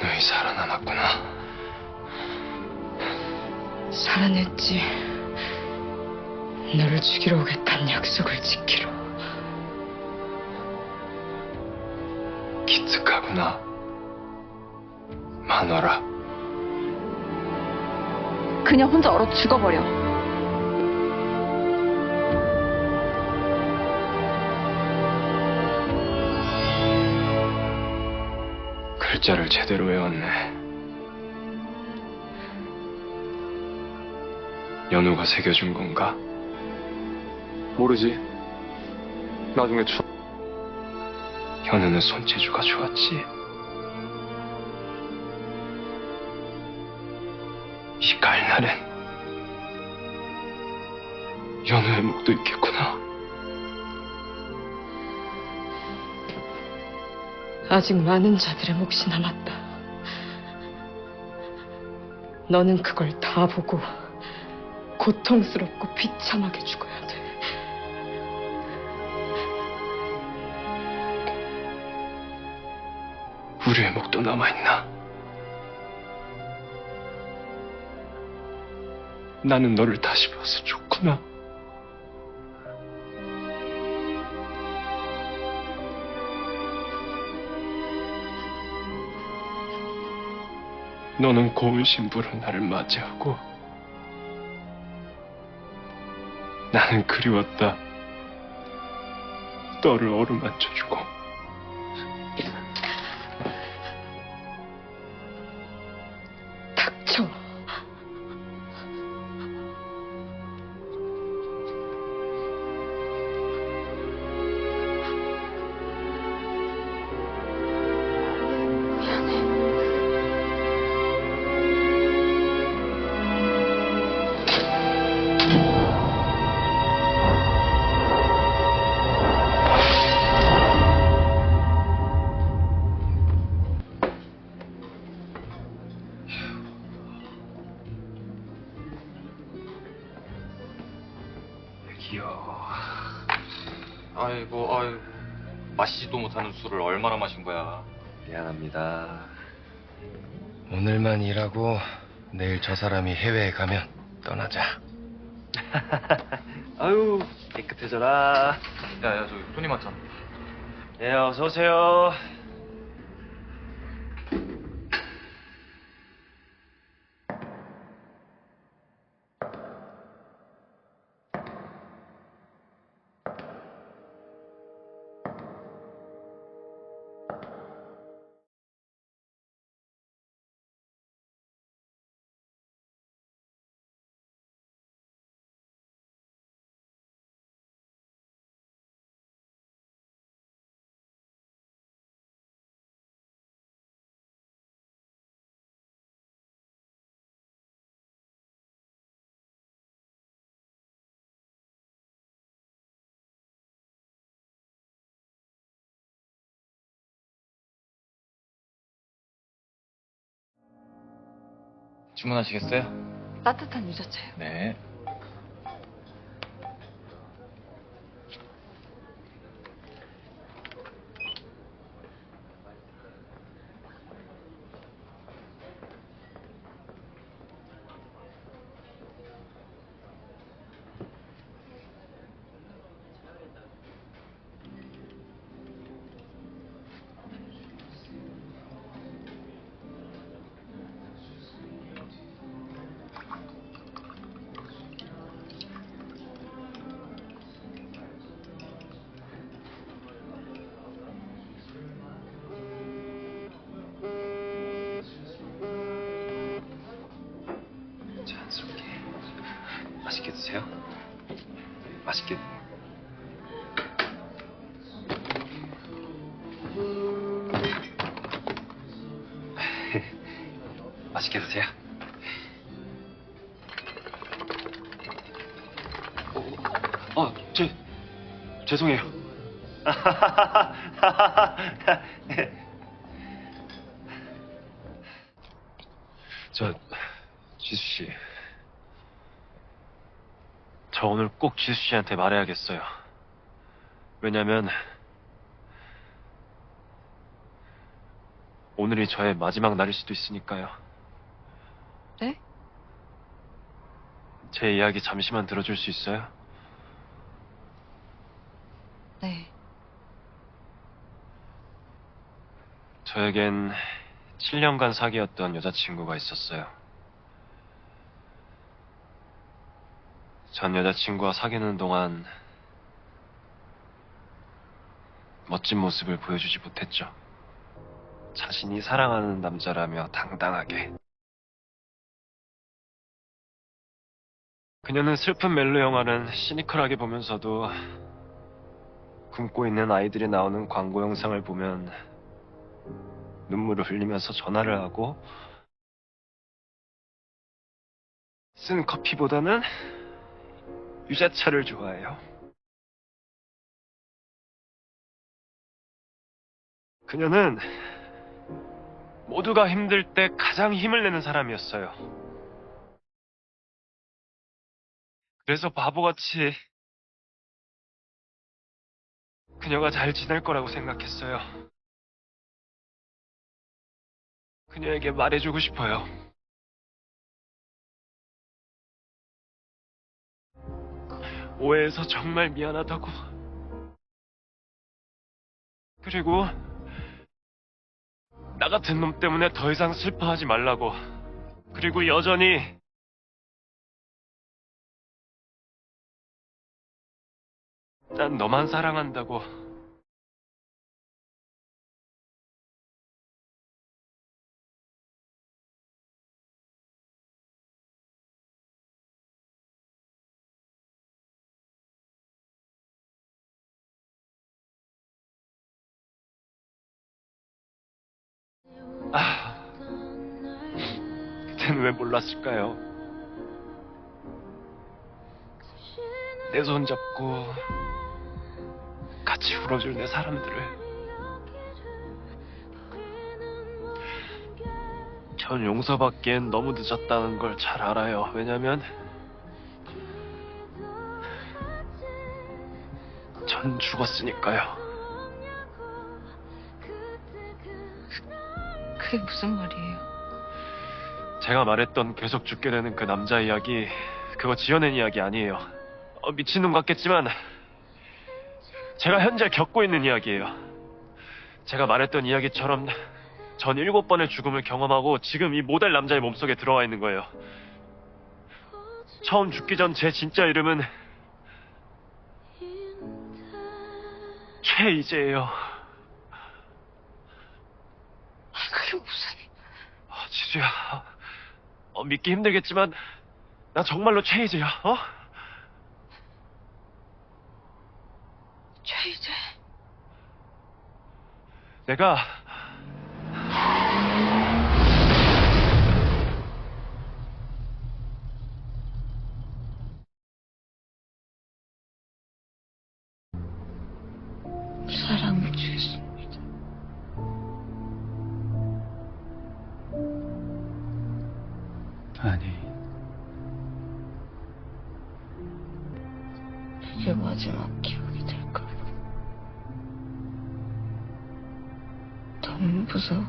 너희 살아남았구나. 살아냈지. 너를 죽이러 오겠다는 약속을 지키러. 기특하구나. 마누라. 그냥 혼자 얼어 죽어버려. 글자를 제대로 외웠네. 연우가 새겨준 건가? 모르지. 나중에 추... 현우는 손재주가 좋았지. 이 갈날엔 연우의 목도 있겠구나. 아직 많은 자들의 몫이 남았다. 너는 그걸 다 보고 고통스럽고 비참하게 죽어야 돼. 우리의 목도 남아있나? 나는 너를 다시 봐서 좋구나. 너는 고운 신부로 나를 맞이하고 나는 그리웠다. 너를 어루만져주고 귀여워. 아이고, 아이 마시지도 못하는 술을 얼마나 마신 거야? 미안합니다. 오늘만 일하고 내일 저 사람이 해외에 가면 떠나자. 아유 깨끗해져라. 야, 야, 저기 손님 왔잖아. 예, 어서 오세요. 주문하시겠어요? 따뜻한 유자차요. 네. 맛있게. 맛있게 드세요. 어, 어, 제, 죄송해요. 저, 지수 씨. 저 오늘 꼭 지수 씨한테 말해야겠어요. 왜냐면, 오늘이 저의 마지막 날일 수도 있으니까요. 네? 제 이야기 잠시만 들어줄 수 있어요? 네. 저에겐 7년간 사귀었던 여자친구가 있었어요. 전 여자친구와 사귀는 동안 멋진 모습을 보여주지 못했죠. 자신이 사랑하는 남자라며 당당하게. 그녀는 슬픈 멜로 영화는 시니컬하게 보면서도 굶고 있는 아이들이 나오는 광고 영상을 보면 눈물을 흘리면서 전화를 하고 쓴 커피보다는 유자차를 좋아해요. 그녀는 모두가 힘들 때 가장 힘을 내는 사람이었어요. 그래서 바보같이 그녀가 잘 지낼 거라고 생각했어요. 그녀에게 말해주고 싶어요. 오해해서 정말 미안하다고. 그리고 나 같은 놈 때문에 더 이상 슬퍼하지 말라고. 그리고 여전히 난 너만 사랑한다고. 아, 그땐 왜 몰랐을까요? 내 손 잡고 같이 울어줄 내 사람들을. 전 용서받기엔 너무 늦었다는 걸 잘 알아요. 왜냐면 전 죽었으니까요. 그게 무슨 말이에요? 제가 말했던 계속 죽게 되는 그 남자 이야기, 그거 지어낸 이야기 아니에요. 어, 미친놈 같겠지만, 제가 현재 겪고 있는 이야기예요. 제가 말했던 이야기처럼 전 일곱 번의 죽음을 경험하고 지금 이 모델 남자의 몸속에 들어와 있는 거예요. 처음 죽기 전 제 진짜 이름은 최이재예요. 그게 무슨... 아, 지수야. 어, 믿기 힘들겠지만, 나 정말로 최이재야, 어? 최이재... 내가, 아니, 이게 마지막 기억이 될까요? 너무 무서워.